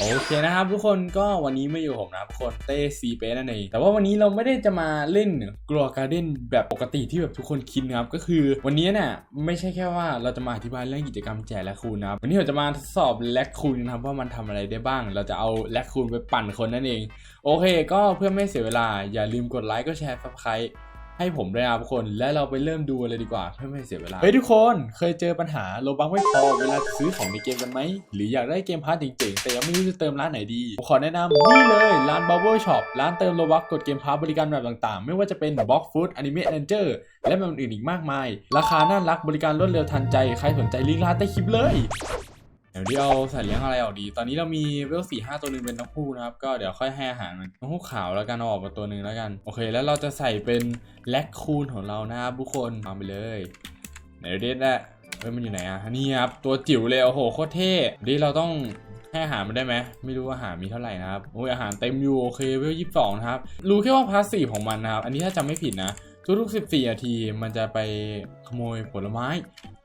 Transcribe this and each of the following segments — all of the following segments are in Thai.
โอเคนะครับทุกคนก็วันนี้ไมาอยู่ผมนะครับคนเต้ซีเปนั่นเองแต่ว่าวันนี้เราไม่ได้จะมาเล่นกลัวการ์เด้นแบบปกติที่แบบทุกคนคิดนะครับก็คือวันนี้เนี่ยไม่ใช่แค่ว่าเราจะมาอธิบายเรื่องกิจกรรมแจกแลคคูนนะครับวันนี้เราจะมาทดสอบแลคคูนนะครับว่ามันทำอะไรได้บ้าง เราจะเอาแลคคูนไปปั่นคนนั่นเอง โอเค ก็เพื่อไม่เสียเวลาอย่าลืมกดไลค์ก็แชร์ซับสไครต์ ให้ผมด้วยนะทุกคน และเราไปเริ่มดูเลยดีกว่าเพื่อไม่ให้เสียเวลา เฮ้ยทุกคนเคยเจอปัญหาโลบังไม่พอเวลาซื้อของในเกมกันไหม หรืออยากได้เกมพาร์ทเจ๋งๆแต่ยังไม่รู้จะเติมร้านไหนดีผมขอแนะนำนี่เลยร้าน Bubble Shop ร้านเติมโลบักกดเกมพาร์ทบริการแบบต่างๆ ไม่ว่าจะเป็น Box Food Anime Ranger และแบบอื่นอีกมากมาย ราคาน่ารักบริการรวดเร็วทันใจใครสนใจลิงก์ร้านใต้คลิปเลย เดี๋ยวที่เอาสัตว์เลี้ยงอะไรออกดี ตอนนี้เรามีเวลสี่ห้าตัวหนึ่งเป็นนกฮูกนะครับ ก็เดี๋ยวค่อยให้อาหารมันนกฮูกขาวแล้วกันเอาออกมาตัวหนึ่งแล้วกัน โอเค แล้วเราจะใส่เป็นแลคคูนของเรานะครับทุกคนเอาไปเลยไหนเด็ดแหละเฮ้ยมันอยู่ไหนอะนี่ครับตัวจิ๋วเลยโอ้โหโคตรเท่ดีเราต้องให้อาหารมันได้ไหมไม่รู้อาหารมีเท่าไหร่นะครับโอ้ยอาหารเต็มอยู่โอเคเวลยี่สิบสองนะครับรู้แค่ว่าพาสซีฟของมันนะครับอันนี้ถ้าจำไม่ผิดนะทุกๆ14นาทีมันจะไปขโมยผลไม้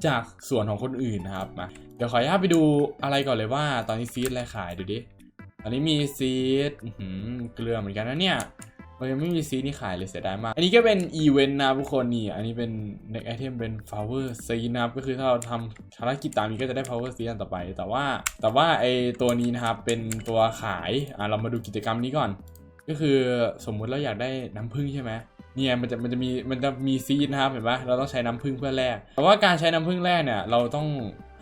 จากสวนของคนอื่นนะครับมาเดี๋ยวขออนุญาตไปดูอะไรก่อนเลยว่า ตอนนี้ซีดอะไรขายดูดิตอนนี้มีซีดเกลือเหมือนกันนะเนี่ยเรายังไม่มีซีนี่ขายเลยเสียดายมาก อันนี้ก็เป็นอีเวนต์นะทุกคนนี่ อันนี้เป็น next item เป็น flower seed นะครับก็คือถ้าเราทำภารกิจตามนี้ก็จะได้ flower seed อันต่อไป แต่ว่าแต่ว่าไอตัวนี้นะครับเป็นตัวขาย อะเรามาดูกิจกรรมนี้ก่อน ก็คือสมมุติเราอยากได้น้ำผึ้งใช่ไหม เนี่ยมันจะมันจะมีมันจะมีซีดนะครับเห็นปะเราต้องใช้น้ำผึ้งเพื่อแลกแต่ว่าการใช้น้ำผึ้งแรกเนี่ยเราต้อง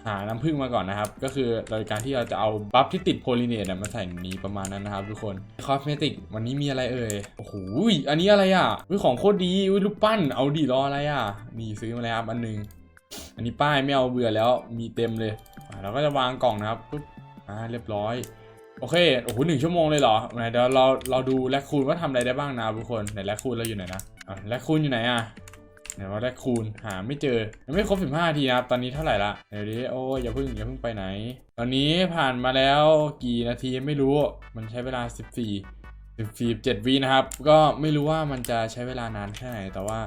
หาน้ำผึ้งมาก่อนนะครับ ก็คือโดยการที่เราจะเอาบัฟที่ติดโพลิเนตมาใส่นี้ประมาณนั้นนะครับทุกคนคอสเมติกวันนี้มีอะไรเอ่ย โอ้โหอันนี้อะไรอะวิของโคตรดีวิรูปปั้นเอาดีรออะไรอะนี่ซื้อมาแล้วครับอันหนึง อันนี้ป้ายไม่เอาเบื่อแล้วมีเต็มเลยอะเราก็จะวางกล่องนะครับปุ๊บอ่าเรียบร้อย โอเค โอ้โหหนึ่งชั่วโมงเลยเหรอไหนเดี๋ยวเรา เราดูแลคูนว่าทำอะไรได้บ้างนะทุกคน ไหนแลคคูนเราอยู่ไหนนะอะแลคคูนอยู่ไหนอะไหนว่าแลคคูนหาไม่เจอ ยังไม่ครบ15นาทีนะครับ ตอนนี้เท่าไหร่ละ เดี๋ยวดิโอ้ยอย่าเพิ่งอย่าเพิ่งไปไหน ตอนนี้ผ่านมาแล้วกี่นาทีไม่รู้ มันใช้เวลา14 14 7วินะครับ ก็ไม่รู้ว่ามันจะใช้เวลานานแค่ไหน แต่ว่า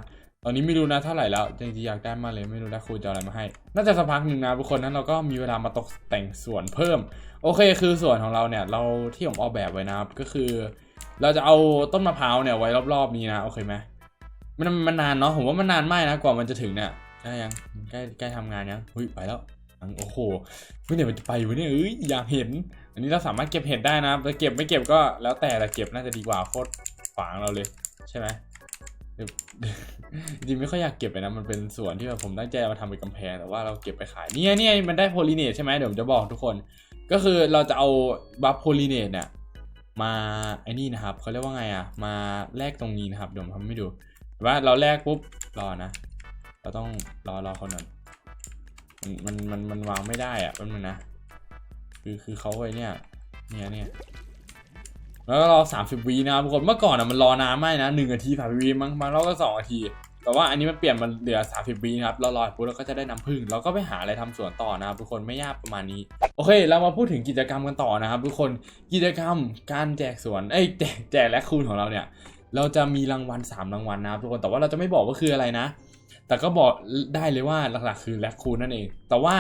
ตอนนี้ไม่รู้นะเท่าไหร่แล้วจริงๆอยากได้มาเลยไม่รู้นะครูจะอาอะไรมาให้ น่าจะสักพักหนึ่งนะทุกคนนั้นเราก็มีเวลามาตกแต่งสวนเพิ่ม โอเคคือส่วนของเราเนี่ยเราที่ผมออกแบบไว้นะครับก็คือ เราจะเอาต้นมะพร้าวเนี่ยไว้รอบๆนี้นะโอเคไหมมันมันนานเนาะผมว่ามันนานมากนะกว่ามันจะถึงเนี่ยใกล้ยังใกล้ใกล้ทำงานยังเฮ้ยไปแล้วโอ้โหเฮ้ยเนี่ยมันจะไปวะเนี่ยเอ้ยอยากเห็น อันนี้เราสามารถเก็บเห็ดได้นะแต่เก็บไม่เก็บก็แล้วแต่แต่เก็บน่าจะดีกว่าโคตรขวางเราเลยใช่ไหมเดี๋ยวจริงไม่ค่อยอยากเก็บไปนะมันเป็นส่วนที่แบบผมตั้งใจมาทำเป็นกำแพงแต่ว่าเราเก็บไปขายเนี่ยเนี่ยมันได้โพลิเนตใช่ไหมเดี๋ยวผมจะบอกทุกคน ก็คือเราจะเอาบัฟโพลิเนตเนี่ยมาไอ้นี่นะครับเขาเรียกว่าไงอะมาแลกตรงนี้นะครับเดี๋ยวผมทำให้ดูว่าเราแลกปุ๊บรอนะ เราต้องรอรอเขาหน่อยมันมันมันมันวางไม่ได้อะแป๊บนึงนะ คือคือเขาไว้เนี่ยเนี่ยเนี่ยแล้วก็รอ30วินะครับทุกคนเมื่อก่อนอะมันรอนานมากนะหนึ่งนาทีสามวิมั้งบางรอบก็สองนาที แต่ว่าอันนี้มันเปลี่ยนมันเหลือ 30วินะครับเรารอยปุ๊บเราก็จะได้น้ำผึ้งเราก็ไปหาอะไรทำสวนต่อนะครับทุกคนไม่ยากประมาณนี้ โอเค เรามาพูดถึงกิจกรรมกันต่อนะครับ ทุกคนกิจกรรมการแจกสวนเอ้ยแจกแจกและคูณของเราเนี่ย เราจะมีรางวัล 3 รางวัลนะครับทุกคนแต่ว่าเราจะไม่บอกว่าคืออะไรนะ แต่ก็บอกได้เลยว่าหลักๆคือแลคคูนนั่นเอง แต่ว่า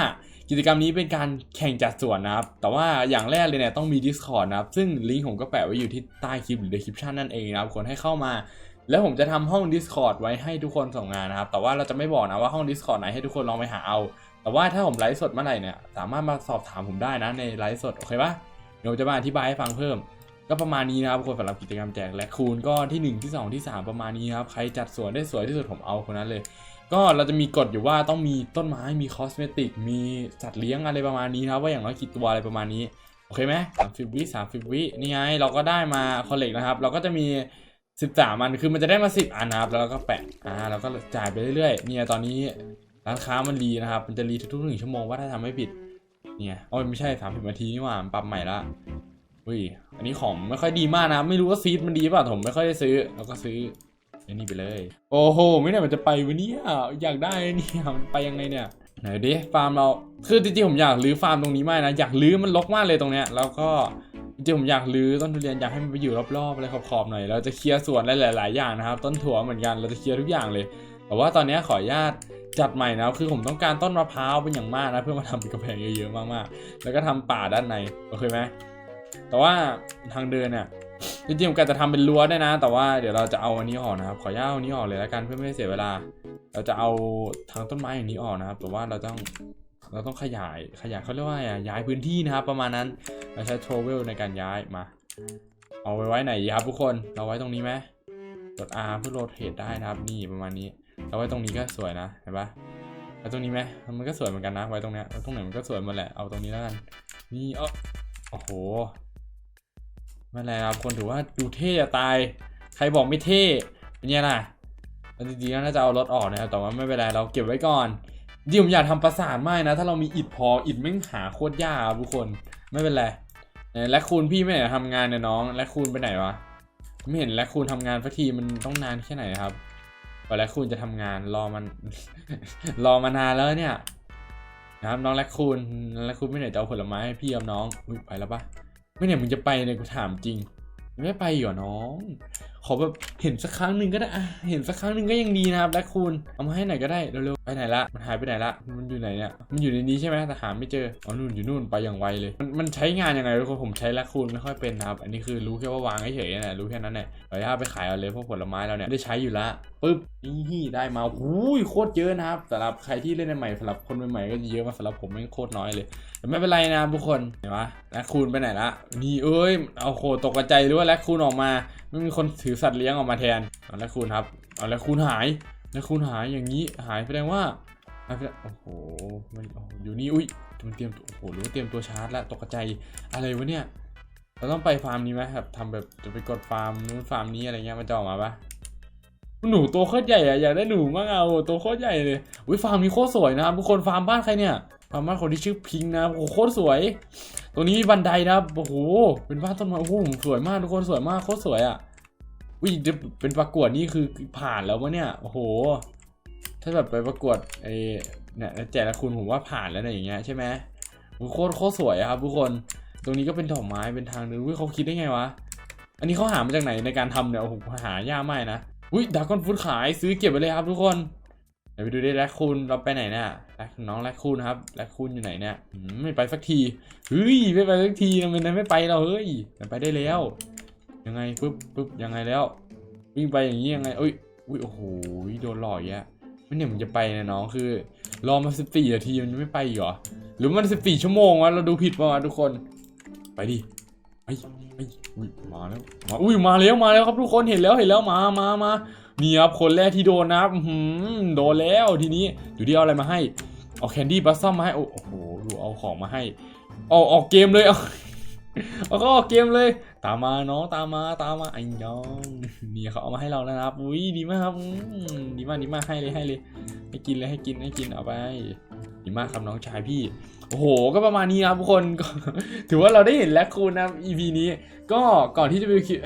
กิจกรรมนี้เป็นการแข่งจัดส่วนนะครับ แต่ว่าอย่างแรกเลยเนี่ยต้องมี Discord นะครับ ซึ่งลิงก์ผมก็แปะไว้อยู่ที่ใต้คลิปหรือ description นั่นเองนะครับคนให้เข้ามา แล้วผมจะทำห้อง Discord ไว้ให้ทุกคนส่งงานนะครับ แต่ว่าเราจะไม่บอกนะว่าห้อง Discord ไหนให้ทุกคนลองไปหาเอา แต่ว่าถ้าผมไลฟ์สดเมื่อไหร่เนี่ยสามารถมาสอบถามผมได้นะในไลฟ์สดโอเคปะเดี๋ยวจะมาอธิบายให้ฟังเพิ่ม ก็ประมาณนี้นะครับทุกคนสำหรับกิจกรรมแจกและคูณก็ที่ 1 ที่ 2 ที่ 3 ประมาณนี้ครับใครจัดสวนได้สวยที่สุดผมเอาคนนั้นเลย ก็เราจะมีกฎอยู่ว่าต้องมีต้นไม้มีคอสเมติกมีสัตว์เลี้ยงอะไรประมาณนี้ครับว่าอย่างน้อยกี่ตัวอะไรประมาณนี้โอเคไหมสามสิบวิสามสิบวินี่ไงเราก็ได้มาคอลเลกนะครับเราก็จะมี สิบสามอันคือมันจะได้มาสิบอันนะครับแล้วก็แปะอ่าเราก็จ่ายไปเรื่อยๆเนี่ยตอนนี้ร้านค้ามันรีนะครับ มันจะรีทุกๆหนึ่งชั่วโมงว่าถ้าทำไม่ผิด เนี่ยโอ้ยไม่ใช่สามสิบนาทีนี่หว่ามันปรับใหม่ละอุ้ยอันนี้ของไม่ค่อยดีมากนะ ไม่รู้ว่าซีดมันดีป่ะผมไม่ค่อยได้ซื้อเราก็ซื้อไอ้นี่ไปเลย โอ้โห ไม่ได้มันจะไปวันนี้อยากได้เนี่ยมันไปยังไงเนี่ยไหนดิฟาร์มเราคือจริงๆผมอยากรื้อฟาร์มตรงนี้มากนะอยากรื้อมันรกมากเลยตรงเนี้ยแล้วก็ จริงผมอยากรื้อต้นทุเรียนอยากให้มันไปอยู่รอบๆอะไรขอบๆหน่อยเราจะเคลียร์สวนหลายๆอย่างนะครับ ต้นถั่วเหมือนกันเราจะเคลียร์ทุกอย่างเลย แต่ว่าตอนนี้ขออนุญาตจัดใหม่นะคือผมต้องการต้นมะพร้าวเป็นอย่างมากนะเพื่อมาทำเป็นกระแพงเยอะๆมากๆ แล้วก็ทำป่าด้านในโอเคไหมแต่ว่าทางเดินเนี่ยจริงๆผมกะจะทำเป็นรั้วได้วยนะ แต่ว่าเดี๋ยวเราจะเอาอันนี้ออกนะครับขออนุญาตเอาอันนี้ออกเลยแล้วกันเพื่อไม่ให้เสียเวลา เราจะเอาทางต้นไม้อย่างนี้ออกนะครับ แต่ว่าเราต้อง เราต้องขยายขยายเขาเรียกว่าอะย้ายพื้นที่นะครับ ประมาณนั้นเราใช้ travel ในการย้ายมา เอาไว้ไว้ไหนครับทุกคนเราไว้ตรงนี้ไหมกด R เพื่อโรเทตได้นะครับ นี่ประมาณนี้เราไว้ตรงนี้ก็สวยนะเห็นปะเอาตรงนี้ไหมมันก็สวยเหมือนกันนะไว้ตรงเนี้ยตรงไหนมันก็สวยหมดแหละเอาตรงนี้แล้วกันนี่เออโอ้โหไม่เป็นไรครับคนถือว่าดูเท่จะตาย ใครบอกไม่เท่เป็นไงล่ะจริงๆน่าจะเอารถออกนะครับแต่ว่าไม่เป็นไรเราเก็บไว้ก่อน จริงผมอยากทำประสานมากนะ ถ้าเรามีอิฐพออิฐแม่งหาโคตรยากครับทุกคนไม่เป็นไรและคูณพี่ไม่ไหนทำงานเนี่ยน้อง และคูณไปไหนวะไม่เห็นและคูณทำงานสักทีมันต้องนานแค่ไหนครับกว่าและคูณจะทำงานรอมัน รอมานานแล้วเนี่ยนะครับน้องแลคคูนแลคคูนไม่ไหนจะเอาผลไม้ให้พี่กับน้องอุ้ยไปแล้วปะไม่เนี่ยมึงจะไปเนี่ยกูถามจริงไม่ไปเหรอน้อง ขอแบบเห็นสักครั้งหนึ่งก็ได้เห็นสักครั้งหนึ่งก็ยังดีนะครับแลคคูนเอามาให้หน่อยก็ได้เร็วๆไปไหนละมันหายไปไหนละมันอยู่ไหนเนี่ยมันอยู่ในนี้ใช่ไหมแต่หาไม่เจออ๋อนู่นอยู่นู่นไปอย่างไวเลย มันมันใช้งานยังไงทุกคนผมใช้แลคคูนไม่ค่อยเป็นนะครับอันนี้คือรู้แค่ว่าวางเฉยๆนะรู้แค่นั้นแหละเดี๋ยวเอาไปขายเอาเลยพวกผลไม้เราเนี่ยได้ใช้อยู่ละปึ๊บนี่ได้มาหูยโคตรเยอะนะครับสำหรับใครที่เล่นใหม่สำหรับคนใหม่ๆก็จะเยอะมาสำหรับผมไม่โคตรน้อยเลยแต่ไม่เป็นไรนะทุกคนเห็นปะแลคคูนไปไหนละนี่เอ้ยเอาโคตกใจหรือว่าแลคคูนออกมาไม่มีคนถือสัตว์เลี้ยงออกมาแทนเอาแลคคูนครับเอาแลคคูนหายแลคคูนหายอย่างนี้หายแสดงว่าโอ้โหมันอยู่นี่อุ้ยมันเตรียมตัวโอ้โหหรือเตรียมตัวชาร์จแล้วตกใจอะไรวะเนี่ยเราต้องไปฟาร์มนี้ไหมครับทำแบบจะไปกดฟาร์มนู้นฟาร์มนี้อะไรเงี้ยมันจะออกมาปะหนูตัวโคตรใหญ่อะอยากได้หนูมากเอาตัวโคตรใหญ่เลยอุ้ยฟาร์มนี้โคตรสวยนะครับทุกคนฟาร์มบ้านใครเนี่ย ฟามาคนที่ชื่อพิงนะโอ้โหโคตรสวย ตรงนี้มีบันไดนะโอ้โหเป็นบ้านต้นไม้โอ้โหสวยมากทุกคนสวยมากโคตรสวยอะวิจะเป็นประกวดนี่คือผ่านแล้ววะเนี่ยโอ้โห ถ้าแบบไปประกวดไอ้เนี่ยแจกละคุณผมว่าผ่านแล้วนะอย่างเงี้ยใช่ไหมโอ้โหโคตรโคตรสวยครับทุกคน ตรงนี้ก็เป็นดอกไม้เป็นทางเดินวิเขาคิดได้ไงวะอันนี้เขาหามาจากไหนในการทำเนี่ยโอ้โหหายากมากนะอุ้ยดากอนฟูดขายซื้อเก็บไปเลยครับทุกคน ดี๋ยวไปดูได้แลคคูนเราไปไหนเนี่ยแลคน้องแลคคูนครับแลคคูนอยู่ไหนเนี่ยไม่ไปสักทีเฮ้ยไม่ไปสักทีทำไมนายไม่ไปเราเฮ้ยมันไปได้แล้ว ยังไงปุ๊บปุ๊บยังไงแล้ว วิ่งไปอย่างนี้ยังไงเอ้ยอุ้ยโอ้โหโดนหลอกแยะไม่เนี่ยมันจะไปนะน้องคือ รอมาสิบสี่นาทีมันยังไม่ไปเหรอหรือมันสิบสี่ชั่วโมงวะเราดูผิดป่าวะทุกคน ไปดิไอ้ไอ้ยอุ้ยมาแล้วมาอุ้ยมาแล้วมาแล้วครับทุกคนเห็นแล้วเห็นแล้วมามามา นี่ครับคนแรกที่โดนนะครับหือโดนแล้วทีนี้อยู่ที่เอาอะไรมาให้ เอาแคนดี้บัสซัมมาให้ โอ้โหดูเอาของมาให้เอาออกเกมเลยเอาเอาก็ออกเกมเลย ตามมาน้องตามมาตามมาไอ้น้องนี่เขาเอามาให้เราแล้วนะครับอุ้ยดีมากครับดีมากดีมากให้เลยให้เลย ให้กินเลยให้กินให้กินเอาไปดีมากครับน้องชายพี่โอ้โห ก็ประมาณนี้ครับทุกคน ถือว่าเราได้เห็นแลคคูนนะ EP นี้ ก็ก่อนที่จะไปคลิป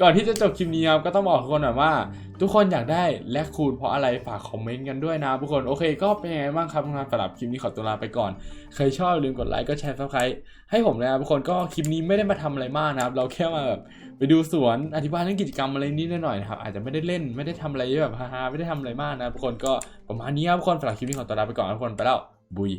ก่อนที่จะจบคลิปนี้ครับ ก็ต้องบอกทุกคนหน่อยว่า ทุกคนอยากได้แลคคูนเพราะอะไร ฝากคอมเมนต์กันด้วยนะทุกคน โอเค ก็เป็นยังไงบ้างครับสำหรับคลิปนี้ขอตัวลาไปก่อน ใครชอบอย่าลืมกดไลค์ก็แชร์ซับสไครต์ให้ผมนะทุกคน ก็คลิปนี้ไม่ได้มาทำอะไรมากนะครับ เราแค่มาแบบไปดูสวน อธิบายเรื่องกิจกรรมอะไรนิดหน่อยนะครับ อาจจะไม่ได้เล่น ไม่ได้ทำอะไรแบบฮาๆ ไม่ได้ทำอะไรมากนะทุกคน ก็ประมาณนี้ครับทุกคนสำหรับคลิปนี้ขอตัวลาไปก่อนทุกคน ไปแล้ว บุย